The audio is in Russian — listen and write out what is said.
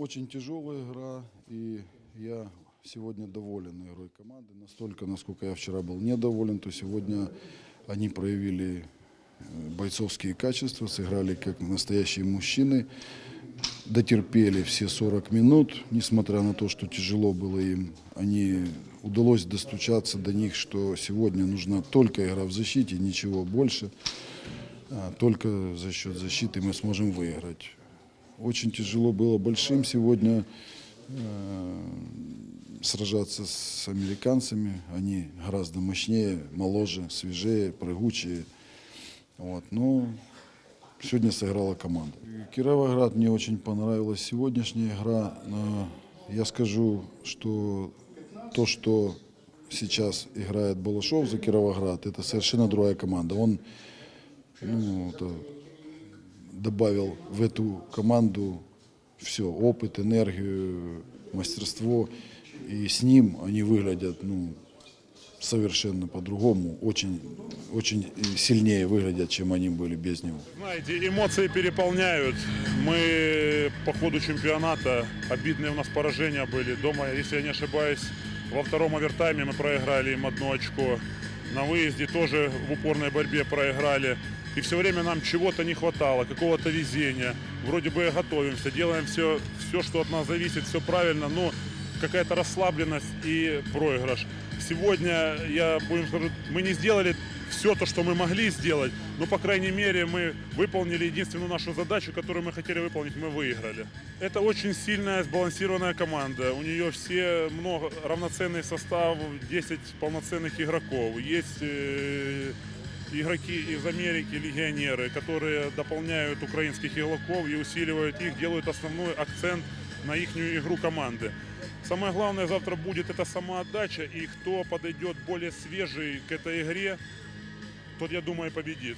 Очень тяжелая игра, и я сегодня доволен игрой команды. Настолько, насколько я вчера был недоволен, то сегодня они проявили э, бойцовские качества, сыграли как настоящие мужчины, дотерпели все 40 минут, несмотря на то, что тяжело было им. Они удалось достучаться до них, что сегодня нужна только игра в защите, ничего больше. А, Только за счет защиты мы сможем выиграть. Очень тяжело было большим сегодня э, сражаться с американцами. Они гораздо мощнее, моложе, свежее, прыгучие. Вот. Но сегодня сыграла команда. Кировоград мне очень понравилась сегодняшняя игра. Но Я скажу, что то, что сейчас играет Балашов за Кировоград, это совершенно другая команда. Он ну, это, добавил в эту команду все, опыт, энергию, мастерство. И с ним они выглядят ну, совершенно по-другому, очень, очень сильнее выглядят, чем они были без него. Знаете, эмоции переполняют. Мы по ходу чемпионата, обидные у нас поражения были. Дома, если я не ошибаюсь, во втором овертайме мы проиграли им одно очко. На выезде тоже в упорной борьбе проиграли. И все время нам чего-то не хватало, какого-то везения. Вроде бы готовимся, делаем все, все, что от нас зависит, все правильно, но какая-то расслабленность и проигрыш. Сегодня, я будем сказать, мы не сделали все то, что мы могли сделать, но, по крайней мере, мы выполнили единственную нашу задачу, которую мы хотели выполнить, мы выиграли. Это очень сильная, сбалансированная команда. У нее все много, равноценный состав, 10 полноценных игроков. Есть э, игроки из Америки, легионеры, которые дополняют украинских игроков и усиливают их, делают основной акцент на их игру команды. Самое главное завтра будет это самоотдача, и кто подойдет более свежий к этой игре, тот, я думаю, победит.